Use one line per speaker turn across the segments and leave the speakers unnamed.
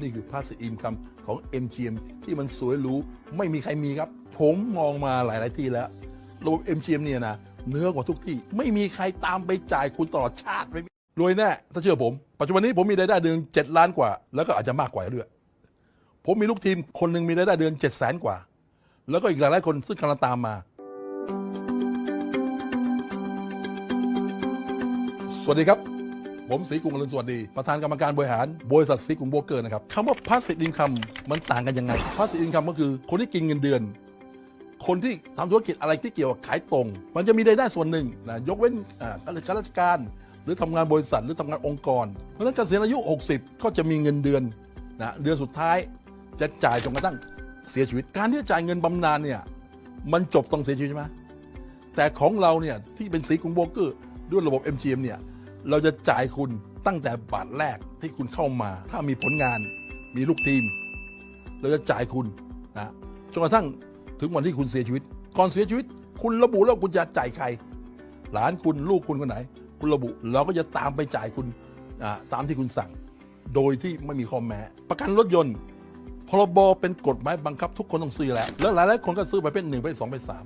นี่คือ passive income ของ MGM ที่มันสวยหรูไม่มีใครมีครับ ผมมองมาหลาย ๆ ที่แล้วระบบ MGM เนี่ยนะเหนื้อกว่าทุกที่ ไม่มีใครตามไปจ่ายคุณตลอดชาติไม่มีรวยแน่ถ้าเชื่อผม ปัจจุบันนี้ผมมีรายได้เดือนเจ็ดล้านกว่า แล้วก็อาจจะมากกว่าด้วยผมมีลูกทีมคนหนึ่งมีรายได้เดือนเจ็ดแสนกว่า แล้วก็อีกหลายๆคนซึ่งกำลังตามมา สวัสดีครับ ผมศรีกรุงอรุณสวัสดี ประธานกรรมการบริหารบริษัทศรีกรุงโบเกอร์นะครับคำว่า passive income มันต่างกันยังไง passive income ก็คือคนที่กินเงินเดือน คนที่ทำธุรกิจอะไรที่เกี่ยวกับขายตรง มันจะมีรายได้ส่วนหนึ่งนะยกเว้นอ่าข้าราชการ หรือทำงานบริษัทหรือทำงานองค์กร เพราะฉะนั้นเกษียณอายุ 60 ก็จะมีเงินเดือนนะเดือนสุดท้ายจะจ่ายจนกระทั่งเสียชีวิต การที่จะจ่ายเงินบำนาญเนี่ยมันจบตรงเสียชีวิตใช่ไหมแต่ของเราเนี่ยที่เป็นสีกรุงโบเกอร์ด้วยระบบ MGM เนี่ย เราจะจ่ายคุณตั้งแต่บาทแรกที่คุณเข้ามา ถ้ามีผลงานมีลูกทีม เราจะจ่ายคุณนะจนกระทั่งถึงวันที่คุณเสียชีวิต ก่อนเสียชีวิต คุณระบุแล้วคุณจะจ่ายใคร หลานคุณลูกคุณคนไหน คุณระบุเราก็จะตามไปจ่ายคุณตามที่คุณสั่ง โดยที่ไม่มีข้อแม้ ประกันรถยนต์พรบเป็นกฎหมายบังคับทุกคนต้องซื้อแล้ว แล้วหลายๆคนก็ซื้อไปเป็นหนึ่งไปสองไปสาม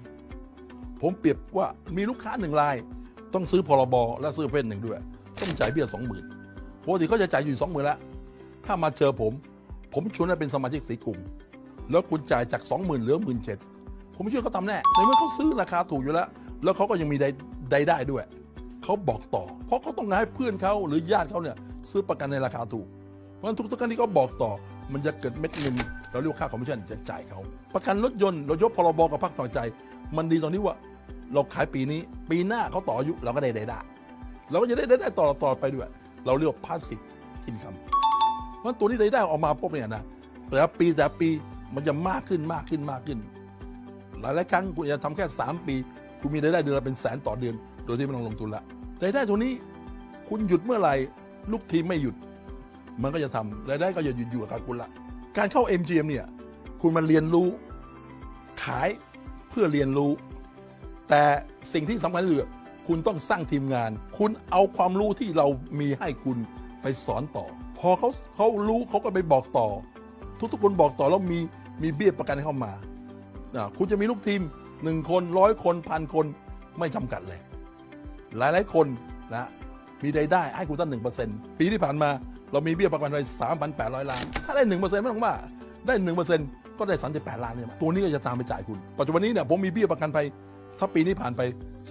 ผมเปรียบว่ามีลูกค้าหนึ่งราย ต้องซื้อพรบและซื้อประเภทหนึ่งด้วย ต้องจ่ายเบี้ยสองหมื่นปกติเขาจะจ่ายอยู่สองหมื่นแล้วถ้ามาเจอผม ผมชวนให้เป็นสมาชิกสีกลุ่มแล้วคุณจ่ายจากสองหมื่นเหลือหมื่นเจ็ดผมเชื่อเขาทำแน่ในเมื่อเขาซื้อราคาถูกอยู่แล้ว แล้วเขาก็ยังมีได้ได้ได้ด้วย เขาบอกต่อ เพราะเขาต้องการให้เพื่อนเขาหรือญาติเขาเนี่ยซื้อประกันในราคาถูกเพราะฉะนั้นทุกๆครั้งที่เขาบอกต่อ มันจะเกิดเม็ดเงินเราเรียกว่าค่าคอมมิชชั่นจะจ่ายเขาประกันรถยนต์เรายกพรบกับภาคต่อใจ มันดีตอนนี้ว่า เราขายปีนี้ ปีหน้าเขาต่ออายุเราก็ได้ได้ได้เราก็จะได้ได้ได้ต่อต่อไปด้วย เราเรียกว่า passive income เพราะตัวนี้ได้ได้ออกมาปุ๊บเนี่ยนะแต่ละปีแต่ละปีมันจะมากขึ้นมากขึ้นมากขึ้น หลายหลายครั้งคุณจะทำแค่ 3 ปีคุณมีรายได้เดือนละเป็นแสนต่อเดือน โดยที่ไม่ต้องลงทุนละรายได้ตัวนี้คุณหยุดเมื่อไหร่ลูกทีมไม่หยุด มันก็จะทำรายได้ก็จะหยุดอยู่กับคุณละการเข้า MGM เนี่ยคุณมันเรียนรู้ขายเพื่อเรียนรู้ แต่สิ่งที่สำคัญคือคุณต้องสร้างทีมงาน คุณเอาความรู้ที่เรามีให้คุณไปสอนต่อ พอเขาเขารู้เขาก็ไปบอกต่อ ทุกๆคนบอกต่อแล้วมีมีเบี้ยประกันเข้ามาคุณจะมีลูกทีมหนึ่งคนร้อยคนพันคนไม่จำกัดเลย หลายๆคนนะมีรายได้ให้คุณตั้งหนึ่งเปอร์เซ็นต์ปีที่ผ่านมาเรามีเบี้ยประกันไปสามพันแปดร้อยล้าน ถ้าได้หนึ่งเปอร์เซ็นต์ไม่ต้องมาได้หนึ่งเปอร์เซ็นต์ก็ได้สามสิบแปดล้านเนี่ยตัวนี้ก็จะตามไปจ่ายคุณ ปัจจุบันนี้เนี่ยผมมีเบี้ยประกันไป ถ้าปีนี้ผ่านไป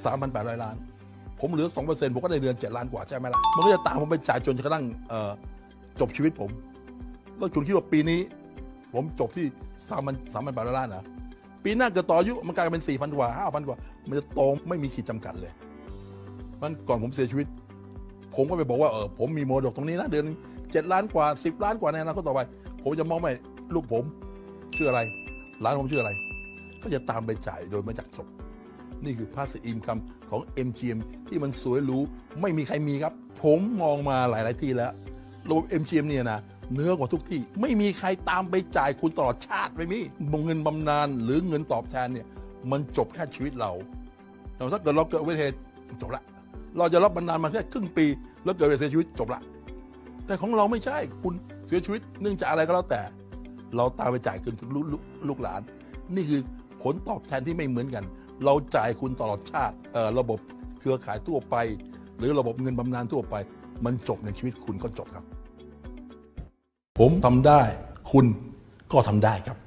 สามพันแปดร้อยล้าน ผมเหลือสองเปอร์เซ็นต์ผมก็ได้เดือนเจ็ดล้านกว่าใช่ไหมล่ะ มันก็จะตามผมไปจ่ายจนกระทั่งจบชีวิตผม แล้วคุณคิดว่าปีนี้ ผมจบที่สามพันสามพันแปดร้อยล้านเหรอปีหน้าเกิดต่ออายุมันกลายเป็นสี่พันกว่าห้าพันกว่า มันจะโตไม่มีขีดจำกัดเลย มันก่อนผมเสียชีวิต ผมก็ไปบอกว่าเออผมมีโมดกตรงนี้นะเดือนเจ็ดล้านกว่าสิบล้านกว่าในอนาคตต่อไป ผมจะมองไปลูกผมชื่ออะไรหลานผมชื่ออะไร ก็จะตามไปจ่ายโดยไม่จักจบ นี่คือ passive income ของ MGM ที่มันสวยหรูไม่มีใครมีครับ ผมมองมาหลาย ๆ ที่แล้วระบบ MGM เนี่ยนะเนื้อกว่าทุกที่ไม่มีใครตามไปจ่ายคุณตลอดชาติไม่มีเงินบำนาญหรือเงินตอบแทนเนี่ยมันจบแค่ชีวิตเราแต่ถ้าเกิดเราเกิดอุบัติเหตุจบละ เราจะรับบำนาญมาแค่ครึ่งปี แล้วเกิดอุบัติเหตุเสียชีวิตจบละ แต่ของเราไม่ใช่คุณเสียชีวิตเนื่องจากอะไรก็แล้วแต่ เราตามไปจ่ายคืนถึงลูกลูกลูกหลาน นี่คือผลตอบแทนที่ไม่เหมือนกัน เราจ่ายคุณตลอดชาติเออระบบเครือข่ายทั่วไป หรือระบบเงินบำนาญทั่วไป มันจบในชีวิตคุณก็จบครับ ผมทำได้คุณก็ทำได้ครับ